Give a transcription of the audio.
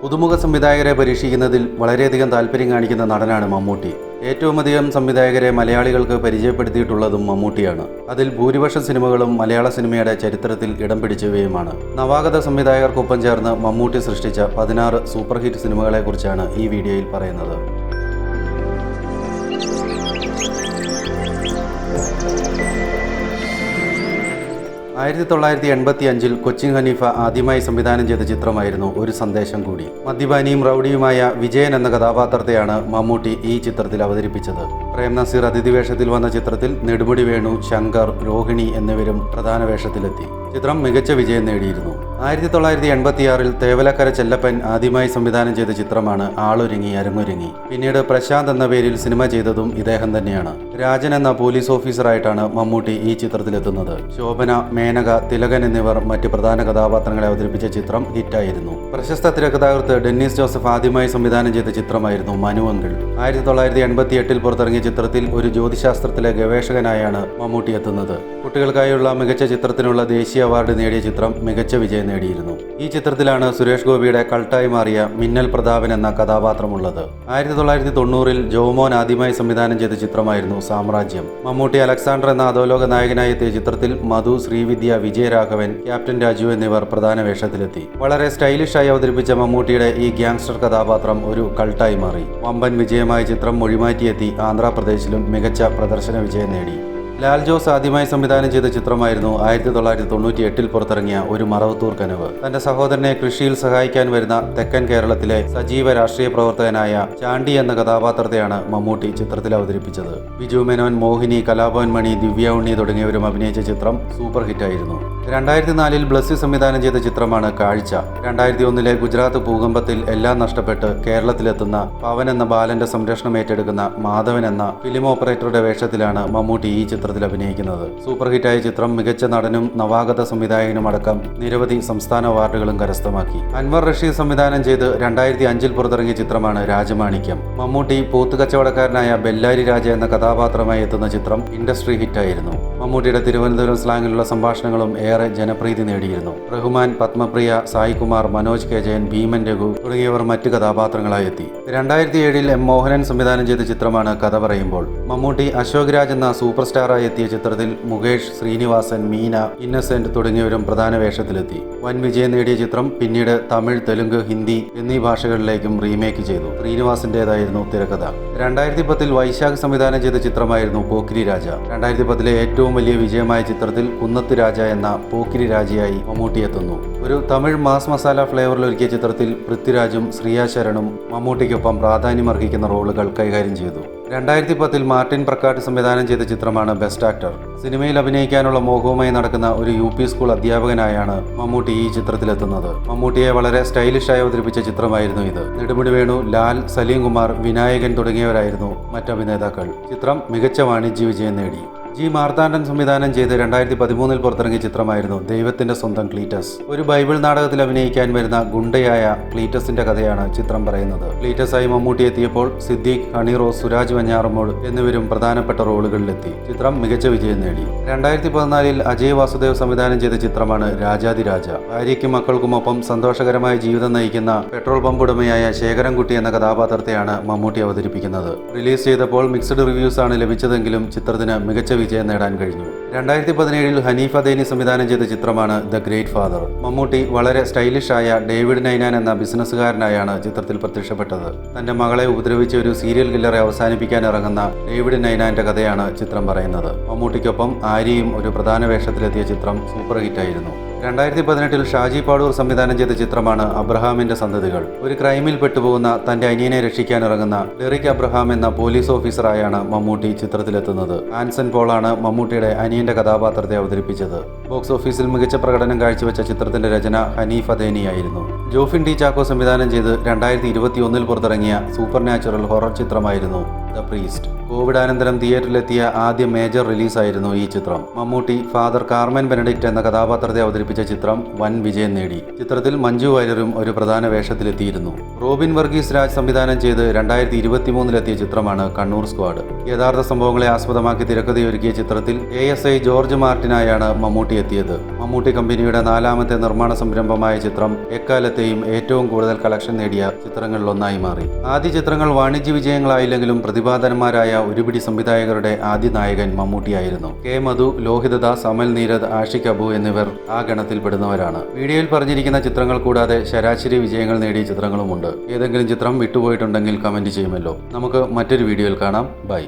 പുതുമുഖ സംവിധായകരെ പരീക്ഷിക്കുന്നതിൽ വളരെയധികം താല്പര്യം കാണിക്കുന്ന നടനാണ് മമ്മൂട്ടി. ഏറ്റവും അധികം സംവിധായകരെ മലയാളികൾക്ക് പരിചയപ്പെടുത്തിയിട്ടുള്ളതും മമ്മൂട്ടിയാണ്. അതിൽ ഭൂരിപക്ഷം സിനിമകളും മലയാള സിനിമയുടെ ചരിത്രത്തിൽ ഇടം പിടിച്ചവയുമാണ്. നവാഗത സംവിധായകർക്കൊപ്പം ചേർന്ന് മമ്മൂട്ടി സൃഷ്ടിച്ച പതിനാറ് സൂപ്പർ ഹിറ്റ് സിനിമകളെക്കുറിച്ചാണ് ഈ വീഡിയോയിൽ പറയുന്നത്. ആയിരത്തി തൊള്ളായിരത്തി എൺപത്തി അഞ്ചിൽ കൊച്ചിൻ ഹനീഫ ആദ്യമായി സംവിധാനം ചെയ്ത ചിത്രമായിരുന്നു ഒരു സന്ദേശം കൂടി. മദ്യപാനിയും റൗഡിയുമായ വിജയൻ എന്ന കഥാപാത്രത്തെയാണ് മമ്മൂട്ടി ഈ ചിത്രത്തിൽ അവതരിപ്പിച്ചത്. പ്രേം നസീർ അതിഥി വേഷത്തിൽ വന്ന ചിത്രത്തിൽ നെടുമുടി വേണു ശങ്കർ രോഹിണി എന്നിവരും പ്രധാന വേഷത്തിലെത്തി. ചിത്രം മികച്ച വിജയം നേടിയിരുന്നു. ആയിരത്തി തൊള്ളായിരത്തി എൺപത്തിയാറിൽ തേവലക്കര ചെല്ലപ്പൻ ആദ്യമായി സംവിധാനം ചെയ്ത ചിത്രമാണ് ആളൊരുങ്ങി അരങ്ങൊരുങ്ങി. പിന്നീട് പ്രശാന്ത് എന്ന പേരിൽ സിനിമ ചെയ്തതും ഇദ്ദേഹം തന്നെയാണ്. രാജൻ എന്ന പോലീസ് ഓഫീസറായിട്ടാണ് മമ്മൂട്ടി ഈ ചിത്രത്തിലെത്തുന്നത്. ശോഭന മേനക തിലകൻ എന്നിവർ മറ്റ് പ്രധാന കഥാപാത്രങ്ങളെ അവതരിപ്പിച്ച ചിത്രം ഹിറ്റായിരുന്നു. പ്രശസ്ത തിരക്കഥാകൃത്ത് ഡെന്നിസ് ജോസഫ് ആദ്യമായി സംവിധാനം ചെയ്ത ചിത്രമായിരുന്നു മനുവങ്കിൾ ആയിരത്തി തൊള്ളായിരത്തി എൺപത്തി എട്ടിൽ പുറത്തിറങ്ങിയ ചിത്രത്തിൽ ഒരു ജ്യോതിശാസ്ത്രത്തിലെ ഗവേഷകനായാണ് മമ്മൂട്ടി എത്തുന്നത്. കുട്ടികൾക്കായുള്ള മികച്ച ചിത്രത്തിനുള്ള ദേശീയ അവാർഡ് നേടിയ ചിത്രം മികച്ച വിജയം നേടിയിരുന്നു. ഈ ചിത്രത്തിലാണ് സുരേഷ് ഗോപിയുടെ കൾട്ടായി മാറിയ മിന്നൽ പ്രതാപൻ എന്ന കഥാപാത്രമുള്ളത്. ആയിരത്തി തൊള്ളായിരത്തി തൊണ്ണൂറിൽ ജോമോൻ ആദ്യമായി സംവിധാനം ചെയ്ത ചിത്രമായിരുന്നു സാമ്രാജ്യം. മമ്മൂട്ടി അലക്സാണ്ടർ എന്ന അധോലോക നായകനായി എത്തിയ ചിത്രത്തിൽ മധു ശ്രീവിദ്യ വിജയരാഘവൻ ക്യാപ്റ്റൻ രാജു എന്നിവർ പ്രധാന വേഷത്തിലെത്തി. വളരെ സ്റ്റൈലിഷായി അവതരിപ്പിച്ച മമ്മൂട്ടിയുടെ ഈ ഗ്യാങ്സ്റ്റർ കഥാപാത്രം ഒരു കൾട്ടായി മാറി. വമ്പൻ വിജയമായ ചിത്രം മൊഴിമാറ്റിയെത്തി ആന്ധ്രാപ്രദേശിലും മികച്ച പ്രദർശന വിജയം നേടി. ലാൽ ജോസ് ആദ്യമായി സംവിധാനം ചെയ്ത ചിത്രമായിരുന്നു ആയിരത്തി തൊള്ളായിരത്തി തൊണ്ണൂറ്റി എട്ടിൽ പുറത്തിറങ്ങിയ ഒരു മറവത്തൂർ കനവ്. തന്റെ സഹോദരനെ കൃഷിയിൽ സഹായിക്കാൻ വരുന്ന തെക്കൻ കേരളത്തിലെ സജീവ രാഷ്ട്രീയ പ്രവർത്തകനായ ചാണ്ടി എന്ന കഥാപാത്രത്തെയാണ് മമ്മൂട്ടി ചിത്രത്തിൽ അവതരിപ്പിച്ചത്. ബിജു മേനോൻ മോഹിനി കലാഭവൻ മണി ദിവ്യ ഉണ്ണി തുടങ്ങിയവരും അഭിനയിച്ച ചിത്രം സൂപ്പർ ഹിറ്റായിരുന്നു രണ്ടായിരത്തി നാലിൽ ബ്ലസ്സി സംവിധാനം ചെയ്ത ചിത്രമാണ് കാഴ്ച. രണ്ടായിരത്തി ഒന്നിലെ ഗുജറാത്ത് ഭൂകമ്പത്തിൽ എല്ലാം നഷ്ടപ്പെട്ട് കേരളത്തിലെത്തുന്ന പവൻ എന്ന ബാലന്റെ സംരക്ഷണം ഏറ്റെടുക്കുന്ന മാധവൻ എന്ന ഫിലിം ഓപ്പറേറ്ററുടെ വേഷത്തിലാണ് മമ്മൂട്ടി ഈ ചിത്രത്തിൽ അഭിനയിക്കുന്നത്. സൂപ്പർ ഹിറ്റായ ചിത്രം മികച്ച നടനും നവാഗത സംവിധായകനും അടക്കം നിരവധി സംസ്ഥാന അവാർഡുകളും കരസ്ഥമാക്കി. അൻവർ റഷീദ് സംവിധാനം ചെയ്ത് രണ്ടായിരത്തി അഞ്ചിൽ പുറത്തിറങ്ങിയ ചിത്രമാണ് രാജമാണിക്യം. മമ്മൂട്ടി പൂത്തുകച്ചവടക്കാരനായ ബെല്ലാരി രാജ എന്ന കഥാപാത്രമായി എത്തുന്ന ചിത്രം ഇൻഡസ്ട്രി ഹിറ്റായിരുന്നു. മമ്മൂട്ടിയുടെ തിരുവനന്തപുരം സ്ലാങ്ങിലുള്ള സംഭാഷണങ്ങളും ഏറെ ജനപ്രീതി നേടിയിരുന്നു. റഹ്മാൻ പത്മപ്രിയ സായികുമാർ മനോജ് കെ ജയൻ ഭീമൻ രഘു തുടങ്ങിയവർ മറ്റ് കഥാപാത്രങ്ങളായി എത്തി. രണ്ടായിരത്തി ഏഴിൽ എം മോഹനൻ സംവിധാനം ചെയ്ത ചിത്രമാണ് കഥ പറയുമ്പോൾ. മമ്മൂട്ടി അശോക് രാജ് എന്ന സൂപ്പർ സ്റ്റാറായി എത്തിയ ചിത്രത്തിൽ മുകേഷ് ശ്രീനിവാസൻ മീന ഇന്നസെന്റ് തുടങ്ങിയവരും പ്രധാന വേഷത്തിലെത്തി. വൻ വിജയം നേടിയ ചിത്രം പിന്നീട് തമിഴ് തെലുങ്ക് ഹിന്ദി എന്നീ ഭാഷകളിലേക്കും റീമേക്ക് ചെയ്തു. ശ്രീനിവാസിന്റേതായിരുന്നു തിരക്കഥ. രണ്ടായിരത്തി പത്തിൽ വൈശാഖ് സംവിധാനം ചെയ്ത ചിത്രമായിരുന്നു പോക്കിരി രാജ. രണ്ടായിരത്തി പത്തിലെ ഏറ്റവും വലിയ വിജയമായ ചിത്രത്തിൽ കുന്നത്ത് രാജ എന്ന പോക്കിരി രാജയായി മമ്മൂട്ടി എത്തുന്നു ഒരു തമിഴ് മാസ് മസാല ഫ്ലേവറിൽ ഒരുക്കിയ ചിത്രത്തിൽ പൃഥ്വിരാജും ശ്രീയ ശരണും മമ്മൂട്ടിക്കൊപ്പം പ്രാധാന്യമർഹിക്കുന്ന റോളുകൾ കൈകാര്യം ചെയ്തു. രണ്ടായിരത്തി പത്തിൽ മാർട്ടിൻ പ്രക്കാട്ട് സംവിധാനം ചെയ്ത ചിത്രമാണ് ബെസ്റ്റ് ആക്ടർ. സിനിമയിൽ അഭിനയിക്കാനുള്ള മോഹവുമായി നടക്കുന്ന ഒരു യു പി സ്കൂൾ അധ്യാപകനായാണ് മമ്മൂട്ടി ഈ ചിത്രത്തിലെത്തുന്നത്. മമ്മൂട്ടിയെ വളരെ സ്റ്റൈലിഷായി അവതരിപ്പിച്ച ചിത്രമായിരുന്നു ഇത്. നെടുമുടി വേണു ലാൽ സലീം കുമാർ വിനായകൻ തുടങ്ങിയവരായിരുന്നു മറ്റഭിനേതാക്കൾ. ചിത്രം മികച്ച വാണിജ്യ വിജയം നേടി. ജി മാർത്താണ്ഡൻ സംവിധാനം ചെയ്ത് രണ്ടായിരത്തി പതിമൂന്നിൽ പുറത്തിറങ്ങിയ ചിത്രമായിരുന്നു ദൈവത്തിന്റെ സ്വന്തം ക്ലീറ്റസ്. ഒരു ബൈബിൾ നാടകത്തിൽ അഭിനയിക്കാൻ വരുന്ന ഗുണ്ടയായ ക്ലീറ്റസിന്റെ കഥയാണ് ചിത്രം പറയുന്നത്. ക്ലീറ്റസായി മമ്മൂട്ടി എത്തിയപ്പോൾ സിദ്ദീഖ് ഹണിറോ സുരാജ് വഞ്ഞാറമ്മോൾ എന്നിവരും പ്രധാനപ്പെട്ട റോളുകളിലെത്തി. ചിത്രം മികച്ച വിജയം നേടി. രണ്ടായിരത്തി പതിനാലിൽ അജയ് വാസുദേവ് സംവിധാനം ചെയ്ത ചിത്രമാണ് രാജാതിരാജ ഭാര്യയ്ക്കും മക്കൾക്കുമൊപ്പം സന്തോഷകരമായ ജീവിതം നയിക്കുന്ന പെട്രോൾ പമ്പ് ഉടമയായ ശേഖരൻകുട്ടി എന്ന കഥാപാത്രത്തെയാണ് മമ്മൂട്ടി അവതരിപ്പിക്കുന്നത്. റിലീസ് ചെയ്തപ്പോൾ മിക്സഡ് റിവ്യൂസ് ആണ് ലഭിച്ചതെങ്കിലും ചിത്രത്തിന് മികച്ച വിജയം നേടാൻ കഴിഞ്ഞു. രണ്ടായിരത്തി പതിനേഴിൽ ഹനീഫ ദേനി സംവിധാനം ചെയ്ത ചിത്രമാണ് ദ ഗ്രേറ്റ് ഫാദർ. മമ്മൂട്ടി വളരെ സ്റ്റൈലിഷായ ഡേവിഡ് നൈനാൻ എന്ന ബിസിനസ്സുകാരനായാണ് ചിത്രത്തിൽ പ്രത്യക്ഷപ്പെട്ടത്. തന്റെ മകളെ ഉപദ്രവിച്ച ഒരു സീരിയൽ കില്ലറെ അവസാനിപ്പിക്കാൻ ഇറങ്ങുന്ന ഡേവിഡ് നൈനാന്റെ കഥയാണ് ചിത്രം പറയുന്നത്. മമ്മൂട്ടിക്കൊപ്പം ആര്യയും ഒരു പ്രധാന വേഷത്തിലെത്തിയ ചിത്രം സൂപ്പർ ഹിറ്റായിരുന്നു. രണ്ടായിരത്തി പതിനെട്ടിൽ ഷാജി പാടൂർ സംവിധാനം ചെയ്ത ചിത്രമാണ് അബ്രഹാമിന്റെ സന്തതികൾ. ഒരു ക്രൈമിൽ പെട്ടുപോകുന്ന തന്റെ അനിയനെ രക്ഷിക്കാൻ ഇറങ്ങുന്ന ഡെറിക് അബ്രഹാം എന്ന പോലീസ് ഓഫീസറായാണ് മമ്മൂട്ടി ചിത്രത്തിലെത്തുന്നത്. ആൻസൺ പോളാണ് മമ്മൂട്ടിയുടെ അനിയന്റെ കഥാപാത്രത്തെ അവതരിപ്പിച്ചത്. ബോക്സ് ഓഫീസിൽ മികച്ച പ്രകടനം കാഴ്ചവെച്ച ചിത്രത്തിന്റെ രചന ഹനീഫ് അദേനിയായിരുന്നു. ജോഫിൻ ടി ചാക്കോ സംവിധാനം ചെയ്ത് രണ്ടായിരത്തി ഇരുപത്തി ഒന്നിൽ പുറത്തിറങ്ങിയ സൂപ്പർ നാച്ചുറൽ ഹൊറർ ചിത്രമായിരുന്നു ദ പ്രീസ്റ്റ്. കോവിഡ് കോവിഡാനന്തരം തിയേറ്ററിലെത്തിയ ആദ്യ മേജർ റിലീസായിരുന്നു ഈ ചിത്രം. മമ്മൂട്ടി ഫാദർ കാർമൻ ബെനഡിക്റ്റ് എന്ന കഥാപാത്രത്തെ അവതരിപ്പിച്ച ചിത്രം വൻ വിജയം നേടി. ചിത്രത്തിൽ മഞ്ജു വാര്യരും ഒരു പ്രധാന വേഷത്തിലെത്തിയിരുന്നു. റോബിൻ വർഗീസ് രാജ് സംവിധാനം ചെയ്ത് രണ്ടായിരത്തി ഇരുപത്തി മൂന്നിലെത്തിയ ചിത്രമാണ് കണ്ണൂർ സ്ക്വാഡ്. യഥാർത്ഥ സംഭവങ്ങളെ ആസ്പദമാക്കി തിരക്കഥയൊരുക്കിയ ചിത്രത്തിൽ എ എസ് ഐ ജോർജ് മാർട്ടിനായാണ് മമ്മൂട്ടി എത്തിയത്. മമ്മൂട്ടി കമ്പനിയുടെ നാലാമത്തെ നിർമ്മാണ സംരംഭമായ ചിത്രം എക്കാലത്തെ എക്കാലത്തെയും ഏറ്റവും കൂടുതൽ കളക്ഷൻ നേടിയ ചിത്രങ്ങളിലൊന്നായി മാറി. ആദ്യ ചിത്രങ്ങൾ വാണിജ്യ വിജയങ്ങളായില്ലെങ്കിലും പ്രതിഭാധനന്മാരായ ഒരുപിടി സംവിധായകരുടെ ആദ്യ നായകൻ മമ്മൂട്ടിയായിരുന്നു. കെ. മധു ലോഹിതദാസ് അമൽ നീരദ് ആഷിഖ് അബു എന്നിവർ ആ ഗണത്തിൽപ്പെടുന്നവരാണ്. വീഡിയോയിൽ പറഞ്ഞിരിക്കുന്ന ചിത്രങ്ങൾ കൂടാതെ ശരാശരി വിജയങ്ങൾ നേടിയ ചിത്രങ്ങളുമുണ്ട്. ഏതെങ്കിലും ചിത്രം വിട്ടുപോയിട്ടുണ്ടെങ്കിൽ കമന്റ് ചെയ്യുമല്ലോ. നമുക്ക് മറ്റൊരു വീഡിയോയിൽ കാണാം. ബൈ.